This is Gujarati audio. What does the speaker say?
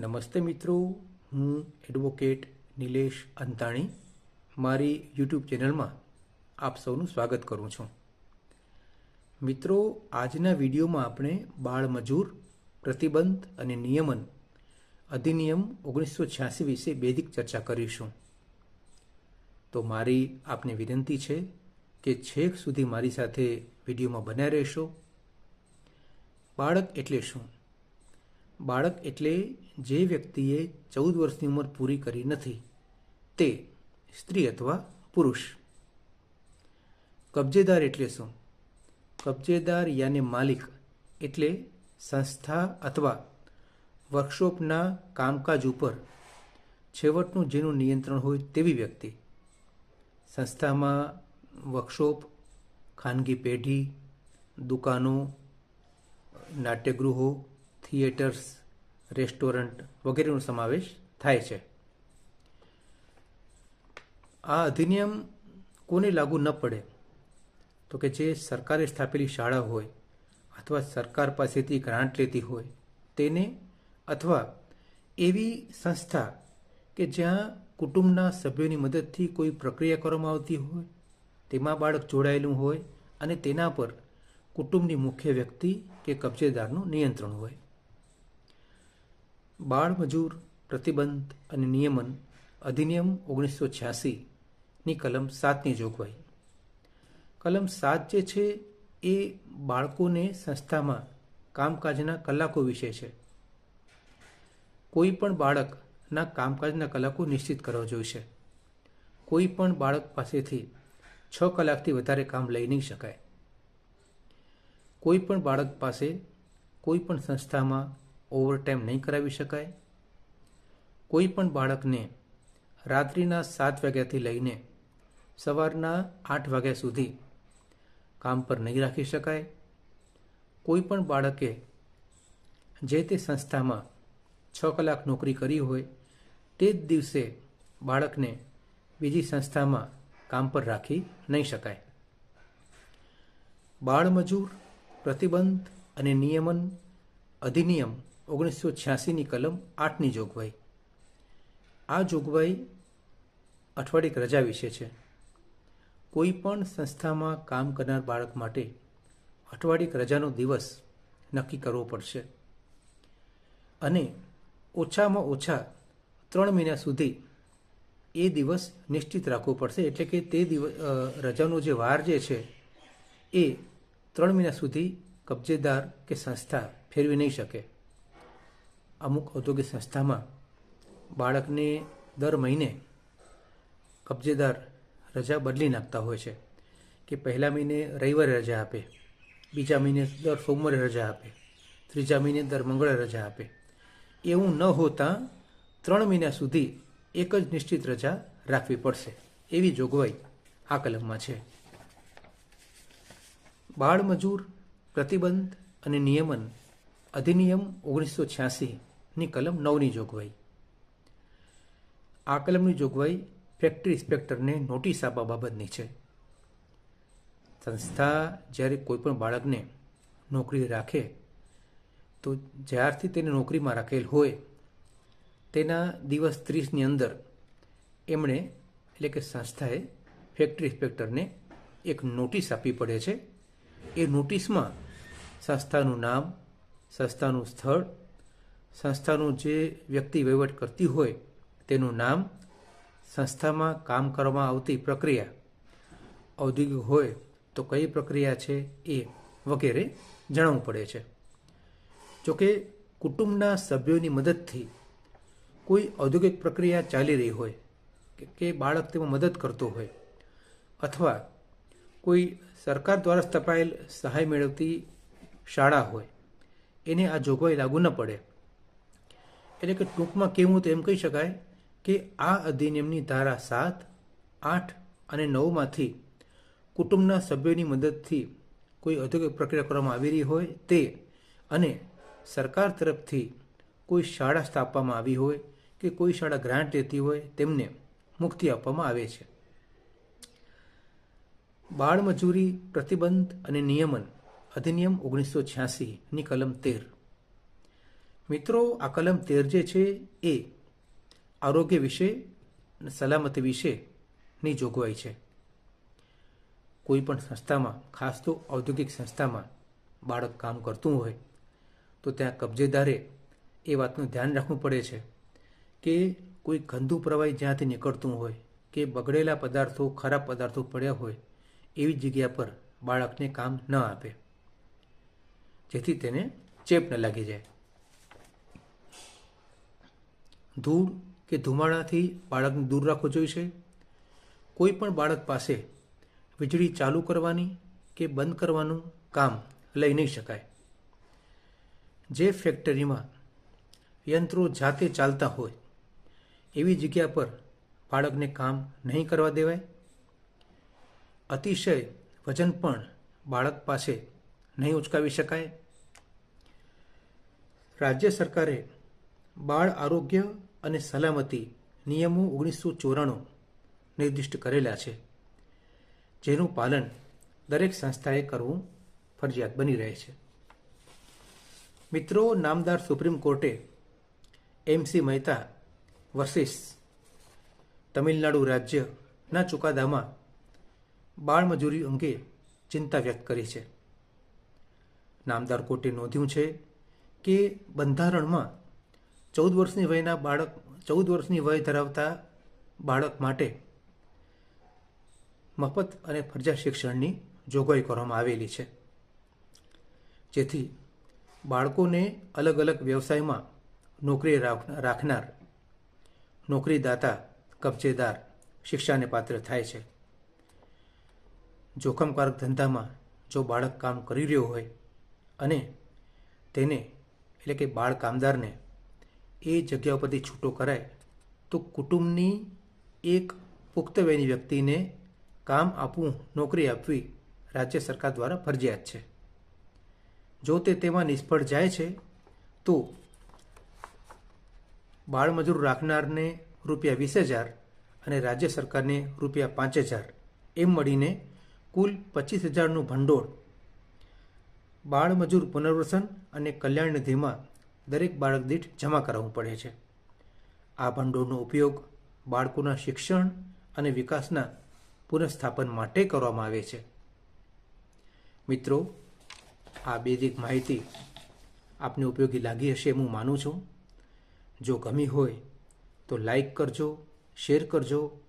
નમસ્તે મિત્રો, હું એડવોકેટ નિલેશ અંતાણી. મારી યુટ્યુબ ચેનલમાં આપ સૌનું સ્વાગત કરું છું. મિત્રો, આજના વિડીયોમાં આપણે બાળ મજૂર, પ્રતિબંધ અને નિયમન અધિનિયમ ઓગણીસો છ્યાસી વિશે બેદિક ચર્ચા કરીશું. તો મારી આપને વિનંતી છે કે છેક સુધી મારી સાથે વિડીયોમાં બન્યા રહેશો. બાળક એટલે શું? બાળક એટલે જે વ્યક્તિએ ચૌદ વર્ષની ઉંમર પૂરી કરી નથી, તે સ્ત્રી અથવા પુરુષ. કબજેદાર એટલે શું? કબજેદાર યાને માલિક એટલે સંસ્થા અથવા વર્કશોપના કામકાજ ઉપર છેવટનું જેનું નિયંત્રણ હોય તેવી વ્યક્તિ. સંસ્થામાં વર્કશોપ, ખાનગી પેઢી, દુકાનો, નાટ્યગૃહો થિયેટર્સ, રેસ્ટોરન્ટ વગેરેનો સમાવેશ થાય છે. આ અધિનિયમ કોને લાગુ ન પડે? તો કે જે સરકારે સ્થાપેલી શાળા હોય અથવા સરકાર પાસેથી ગ્રાન્ટ લેતી હોય તેને અથવા એવી સંસ્થા કે જ્યાં કુટુંબના સભ્યોની મદદથી કોઈ પ્રક્રિયા કરવામાં આવતી હોય, તેમાં બાળક જોડાયેલું હોય અને તેના પર કુટુંબની મુખ્ય વ્યક્તિ કે કબજેદારનું નિયંત્રણ હોય. બાળ મજૂર, પ્રતિબંધ અને નિયમન અધિનિયમ ઓગણીસો છ્યાસીની કલમ સાતની જોગવાઈ. કલમ સાત જે છે એ બાળકોને સંસ્થામાં કામકાજના કલાકો વિશે છે. કોઈ પણ બાળકના કામકાજના કલાકો નિશ્ચિત કરવા જોઈશે. કોઈ પણ બાળક પાસેથી છ કલાકથી વધારે કામ લઈ નહીં શકાય. કોઈ પણ બાળક પાસે કોઈ પણ સંસ્થામાં ઓવરટાઈમ નહીં કરાવી શકાય. કોઈ પણ બાળકને રાત્રિના સાત વાગ્યાથી લઈને સવારના આઠ વાગ્યા સુધી કામ પર નહીં રાખી શકાય. કોઈ પણ બાળકે જે તે સંસ્થામાં છ કલાક નોકરી કરી હોય, તે જ દિવસે બાળકને બીજી સંસ્થામાં કામ પર રાખી નહીં શકાય. બાળમજૂર, પ્રતિબંધ અને નિયમન અધિનિયમ ઓગણીસો છ્યાસીની કલમ આઠની જોગવાઈ. આ જોગવાઈ અઠવાડિક રજા વિશે છે. કોઈ પણ સંસ્થામાં કામ કરનાર બાળક માટે અઠવાડિક રજાનો દિવસ નક્કી કરવો પડશે. અને ઓછામાં ઓછા ત્રણ મહિના સુધી એ દિવસ નિશ્ચિત રાખવો પડશે. એટલે કે તે દિવસ રજાનો જે વાર જે છે, એ ત્રણ મહિના સુધી કબજેદાર કે સંસ્થા ફેરવી નહીં શકે. અમુક ઔદ્યોગિક સંસ્થામાં બાળકને દર મહિને કબજેદાર રજા બદલી નાખતા હોય છે કે પહેલા મહિને રવિવારે રજા આપે, બીજા મહિને દર સોમવારે રજા આપે, ત્રીજા મહિને દર મંગળવારે રજા આપે. એવું ન હોતા ત્રણ મહિના સુધી એક જ નિશ્ચિત રજા રાખવી પડશે. એવી જોગવાઈ આ કલમમાં છે. બાળ મજૂર પ્રતિબંધ અને નિયમન અધિનિયમ ઓગણીસો છ્યાસીની કલમ નવની જોગવાઈ. આ કલમની જોગવાઈ ફેક્ટરી ઇન્સ્પેક્ટરને નોટિસ આપવા બાબતની છે. સંસ્થા જ્યારે કોઈ પણ બાળકને નોકરી રાખે, તો જ્યારથી તેને નોકરીમાં રાખેલ હોય, તેના દિવસ ત્રીસની અંદર એમણે, એટલે કે સંસ્થાએ ફેક્ટરી ઇન્સ્પેક્ટરને એક નોટિસ આપવી પડે છે. એ નોટિસમાં સંસ્થાનું નામ, સંસ્થાનું સ્થળ સંસ્થાનું જે વ્યક્તિ વહીવટ કરતી હોય તેનું નામ સંસ્થામાં કામ કરવામાં આવતી પ્રક્રિયા ઔદ્યોગિક હોય તો કઈ પ્રક્રિયા છે એ વગેરે જણાવવું પડે છે. જોકે કુટુંબના સભ્યોની મદદથી કોઈ ઔદ્યોગિક પ્રક્રિયા ચાલી રહી હોય કે બાળક તેમાં મદદ કરતો હોય અથવા કોઈ સરકાર દ્વારા સ્થપાયેલ સહાય મેળવતી શાળા હોય, એને આ જોગવાઈ લાગુ ન પડે. એટલે કે ટૂંકમાં કહેવું તો એમ કહી શકાય કે આ અધિનિયમની ધારા સાત, આઠ અને નવમાંથી કુટુંબના સભ્યોની મદદથી કોઈ ઔદ્યોગિક પ્રક્રિયા કરવામાં આવી રહી હોય તે અને સરકાર તરફથી કોઈ શાળા સ્થાપવામાં આવી હોય કે કોઈ શાળા ગ્રાન્ટ લેતી હોય તેમને મુક્તિ આપવામાં આવે છે. બાળમજૂરી પ્રતિબંધ અને નિયમન અધિનિયમ ઓગણીસો છ્યાસીની કલમ તેર. મિત્રો, આ કલમ તેર જે છે, એ આરોગ્ય વિશે સલામતી વિશેની જોગવાઈ છે. કોઈ પણ સંસ્થામાં, ખાસ તો ઔદ્યોગિક સંસ્થામાં બાળક કામ કરતું હોય, તો ત્યાં કબજેદારે એ વાતનું ધ્યાન રાખવું પડે છે કે કોઈ ગંદુ પ્રવાહી જ્યાંથી નીકળતું હોય, કે બગડેલા પદાર્થો, ખરાબ પદાર્થો પડ્યા હોય, એવી જગ્યા પર બાળકને કામ ન આપે. જેથી તેને ચેપ ન લાગી જાય. ધૂળ કે ધુમાડાથી બાળકને દૂર રાખવું જોઈશે? કોઈ પણ બાળક પાસે વીજળી ચાલુ કરવાની કે બંધ કરવાનું કામ લઈ નહીં શકાય. જે ફેક્ટરીમાં યંત્રો જાતે ચાલતા હોય, એવી જગ્યા પર બાળકને કામ નહીં કરવા દેવાય? અતિશય વજન પણ બાળક પાસે નહીં ઉચકાવી શકાય? રાજ્ય સરકારે બાળ આરોગ્ય અને સલામતી નિયમો ઓગણીસો ચોરાણું નિર્દિષ્ટ કરેલા છે. જેનું પાલન દરેક સંસ્થાએ કરવું ફરજિયાત બની રહે છે. મિત્રો, નામદાર સુપ્રીમ કોર્ટે એમસી મહેતા વર્સિસ તમિલનાડુ રાજ્યના ચુકાદામાં બાળમજૂરી અંગે ચિંતા વ્યક્ત કરી છે. નામદાર કોર્ટે નોંધ્યું છે કે બંધારણમાં ચૌદ વર્ષની વયના બાળક, ચૌદ વર્ષની વય ધરાવતા બાળક માટે મફત અને ફરજિયાત શિક્ષણની જોગવાઈ કરવામાં આવેલી છે. જેથી બાળકોને અલગ અલગ વ્યવસાયમાં નોકરી રાખનાર, નોકરીદાતા, કબજેદાર શિક્ષાને પાત્ર થાય છે. જોખમકારક ધંધામાં જો બાળક કામ કરી રહ્યો હોય અને તેને એટલે કે બાળ કામદારને એ જગ્યા ઉપરથી છૂટો કરાય, તો કુટુંબની એક પુખ્તવયની વ્યક્તિને કામ આપવું, નોકરી આપવી રાજ્ય સરકાર દ્વારા ફરજિયાત છે. જો તે તેમાં નિષ્ફળ જાય છે, તો બાળમજૂર રાખનારને રૂપિયા વીસ હજાર અને રાજ્ય સરકારને રૂપિયા પાંચ હજાર એમ મળીને કુલ પચીસ હજારનું ભંડોળ બાળમજૂર પુનર્વસન અને કલ્યાણ નિધિમાં દરેક બાળક દીઠ જમા કરાવવું પડે છે. આ ભંડોળનો ઉપયોગ બાળકોના શિક્ષણ અને વિકાસના પુનઃસ્થાપન માટે કરવામાં આવે છે. મિત્રો, આ બેઝિક માહિતી આપને ઉપયોગી લાગી હશે હું માનું છું. જો ગમી હોય તો લાઈક કરજો, શેર કરજો